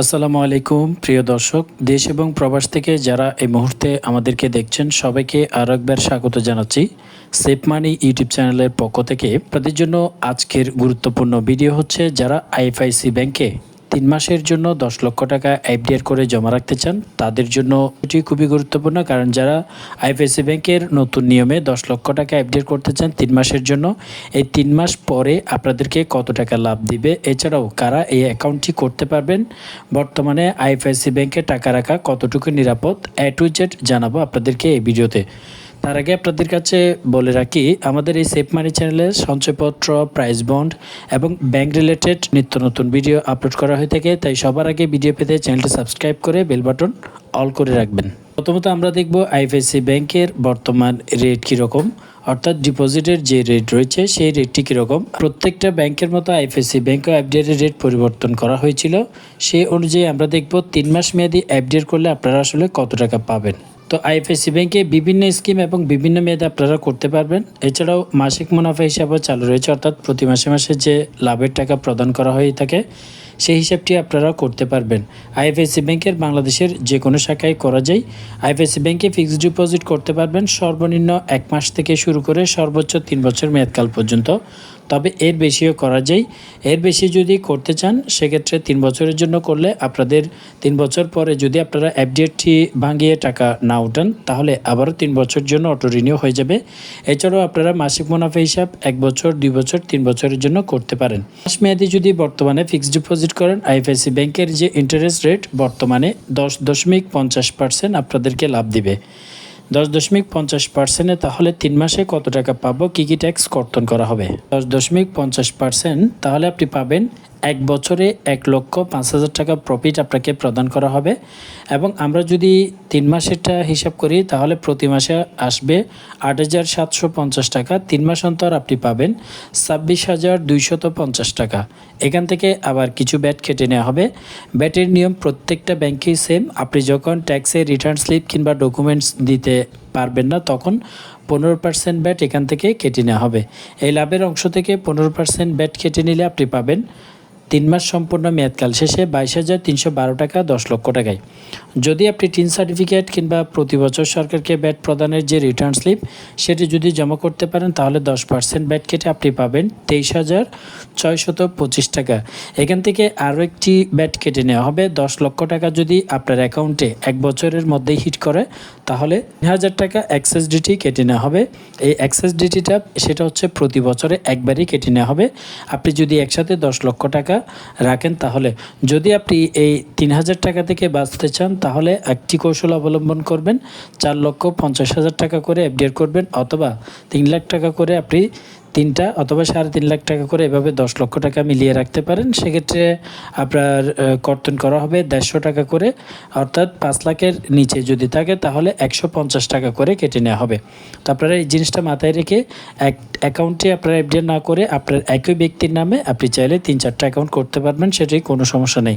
আসসালামু আলাইকুম, প্রিয় দর্শক। দেশ এবং প্রবাস থেকে যারা এই মুহূর্তে আমাদেরকে দেখছেন, সবাইকে আরও একবার স্বাগত জানাচ্ছি সেফ মানি ইউটিউব চ্যানেলের পক্ষ থেকে। তাদের জন্য আজকের গুরুত্বপূর্ণ ভিডিও হচ্ছে, যারা আইএফআইসি ব্যাংকে তিন মাসের জন্য দশ লক্ষ টাকা এফডিআর করে জমা রাখতে চান, তাদের জন্য এটি খুবই গুরুত্বপূর্ণ কারণ যারা আইএফআইসি ব্যাংকের নতুন নিয়মে দশ লক্ষ টাকা এফডিআর করতে চান তিন মাসের জন্য, এই তিন মাস পরে আপনাদেরকে কত টাকা লাভ দিবে? এছাড়াও কারা এই অ্যাকাউন্টটি করতে পারবেন? বর্তমানে আইএফআইসি ব্যাংকে টাকা রাখা কতটুকু নিরাপদ? এ টু জেড জানাব আপনাদেরকে এই ভিডিওতে। তার আগে আপনাদের কাছে বলে রাখি, আমাদের এই সেফ মানি চ্যানেলে সঞ্চয়পত্র প্রাইস বন্ড এবং ব্যাংক রিলেটেড নিত্য নতুন ভিডিও আপলোড করা হয়ে থাকে। তাই সবার আগে ভিডিও পেতে চ্যানেলটি সাবস্ক্রাইব করে বেল বাটন অল করে রাখবেন। প্রথমত আমরা দেখব আইএফআইসি ব্যাংকের বর্তমান রেট কীরকম, অর্থাৎ ডিপোজিটের যে রেট রয়েছে সেই রেটটি কীরকম। প্রত্যেকটা ব্যাংকের মতো আইএফএসসি ব্যাংক ও এফডিআর রেট পরিবর্তন করা হয়েছিল। সেই অনুযায়ী আমরা দেখব তিন মাস মেয়াদি এফডিআর করলে আপনারা আসলে কত টাকা পাবেন। তো আইএফএসি ব্যাংকে বিভিন্ন স্কিম এবং বিভিন্ন মেয়াদে আপনারা করতে পারবেন। এছাড়াও মাসিক মুনাফা হিসাবে চালু রয়েছে, অর্থাৎ প্রতি মাসে মাসে যে লাভের টাকা প্রদান করা হয়ে থাকে সেই হিসাবটি আপনারা করতে পারবেন। আইএফএসসি ব্যাংকের বাংলাদেশের যে কোনো শাখায় করা যায়। আইএফএসসি ব্যাংকে ফিক্সড ডিপোজিট করতে পারবেন সর্বনিম্ন এক মাস থেকে শুরু করে সর্বোচ্চ তিন বছর মেয়াদকাল পর্যন্ত। তবে এর বেশিও করা যায়। এর বেশি যদি করতে চান, সেক্ষেত্রে তিন বছরের জন্য করলে আপনাদের তিন বছর পরে যদি আপনারা এফডিএটি ভাঙিয়ে টাকা না উঠান, তাহলে আবারও তিন বছর জন্য অটো রিনিউ হয়ে যাবে। এছাড়াও আপনারা মাসিক মুনাফা হিসাব এক বছর, দুই বছর, তিন বছরের জন্য করতে পারেন। মাস মেয়াদি যদি বর্তমানে ফিক্সড ডিপোজিট করেন আইএফআইসি ব্যাংকের যে ইন্টারেস্ট রেট বর্তমানে দশ দশমিক পঞ্চাশ পার্সেন্ট আপনাদেরকে লাভ দিবে। দশ দশমিক পঞ্চাশ পার্সেন্টে তাহলে তিন মাসে কত টাকা পাবো? কী কী ট্যাক্স কর্তন করা হবে? দশ দশমিক পঞ্চাশ পার্সেন্ট তাহলে আপনি পাবেন এক বছরে এক লক্ষ পাঁচ হাজার টাকা প্রফিট আপনাকে প্রদান করা হবে এবং আমরা যদি তিন মাসেরটা হিসাব করি, তাহলে প্রতি মাসে আসবে আট হাজার সাতশো পঞ্চাশ টাকা। তিন মাস অন্তর আপনি পাবেন ছাব্বিশ হাজার দুইশত পঞ্চাশ টাকা। এখান থেকে আবার কিছু ব্যাট কেটে নেওয়া হবে। ব্যাটের নিয়ম প্রত্যেকটা ব্যাংকেই সেম আপনি যখন ট্যাক্সের রিটার্ন স্লিপ কিংবা ডকুমেন্টস দিতে পারবেন না, তখন পনেরো পার্সেন্ট ব্যাট এখান থেকে কেটে নেওয়া হবে। এই লাভের অংশ থেকে পনেরো পার্সেন্ট ব্যাট কেটে নিলে আপনি পাবেন তিন মাস সম্পূর্ণ মেয়াদকাল শেষে বাইশ হাজার তিনশো বারো টাকা দশ লক্ষ টাকায়। যদি আপনি টিন সার্টিফিকেট কিংবা প্রতি বছর সরকারকে ব্যাট প্রদানের যে রিটার্ন স্লিপ সেটি যদি জমা করতে পারেন, তাহলে দশ পার্সেন্ট ব্যাট কেটে আপনি পাবেন তেইশ হাজার ছয়শত পঁচিশ টাকা। এখান থেকে আরও একটি ব্যাট কেটে নেওয়া হবে। দশ লক্ষ টাকা যদি আপনার অ্যাকাউন্টে এক বছরের মধ্যেই হিট করে, তাহলে তিন হাজার টাকা অ্যাক্সেস ডিটি কেটে নেওয়া হবে। এই অ্যাক্সেস ডিটিটা সেটা হচ্ছে প্রতি বছরে একবারই কেটে নেওয়া হবে। আপনি যদি একসাথে দশ লক্ষ টাকা রাখেন, তাহলে যদি আপনি এই তিন হাজার টাকা থেকে বাঁচতে চান, তাহলে একটি কৌশল অবলম্বন করবেন। চার লক্ষ পঞ্চাশ হাজার টাকা করে এফডিআর করবেন, অথবা তিন লাখ টাকা করে আপনি তিনটা অথবা সাড়ে তিন লাখ টাকা করে এভাবে দশ লক্ষ টাকা মিলিয়ে রাখতে পারেন। সেক্ষেত্রে আপনার কর্তন করা হবে দেড়শো টাকা করে। অর্থাৎ পাঁচ লাখের নিচে যদি থাকে তাহলে একশো পঞ্চাশ টাকা করে কেটে নেওয়া হবে। তো আপনারা এই জিনিসটা মাথায় রেখে এক, অ্যাকাউন্টে আপনারা এফডিআর না করে আপনার একই ব্যক্তির নামে আপনি চাইলে তিন চারটা অ্যাকাউন্ট করতে পারবেন, সেটাই কোনো সমস্যা নেই।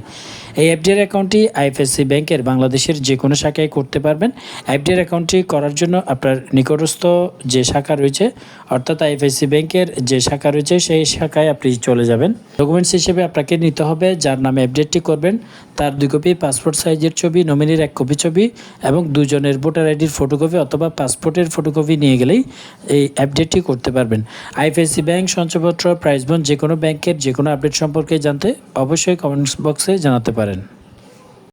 এই এফডিআর অ্যাকাউন্টটি আইএফএসসি ব্যাংকের বাংলাদেশের যে কোনো শাখায় করতে পারবেন। এফডিআর অ্যাকাউন্টটি করার জন্য আপনার নিকটস্থ যে শাখা রয়েছে, অর্থাৎ আইএফএসসি ব্যাংকের যে শাখা রয়েছে, সেই শাখায় আপনি চলে যাবেন। ডকুমেন্টস হিসেবে আপনাকে নিতে হবে, যার নামে আপডেটটি করবেন। তার দুই কপি পাসপোর্ট সাইজের ছবি নমিনির এক কপি ছবি এবং দুজনের ভোটার আইডির ফটোকপি অথবা পাসপোর্টের ফটোকপি নিয়ে গেলেই এই আপডেটটি করতে পারবেন। আইএফএসসি ব্যাংক সঞ্চয়পত্র প্রাইস বন্ড যে কোনো ব্যাংকের যে কোনো আপডেট সম্পর্কে জানতে অবশ্যই কমেন্টস বক্সে জানাতে পারেন।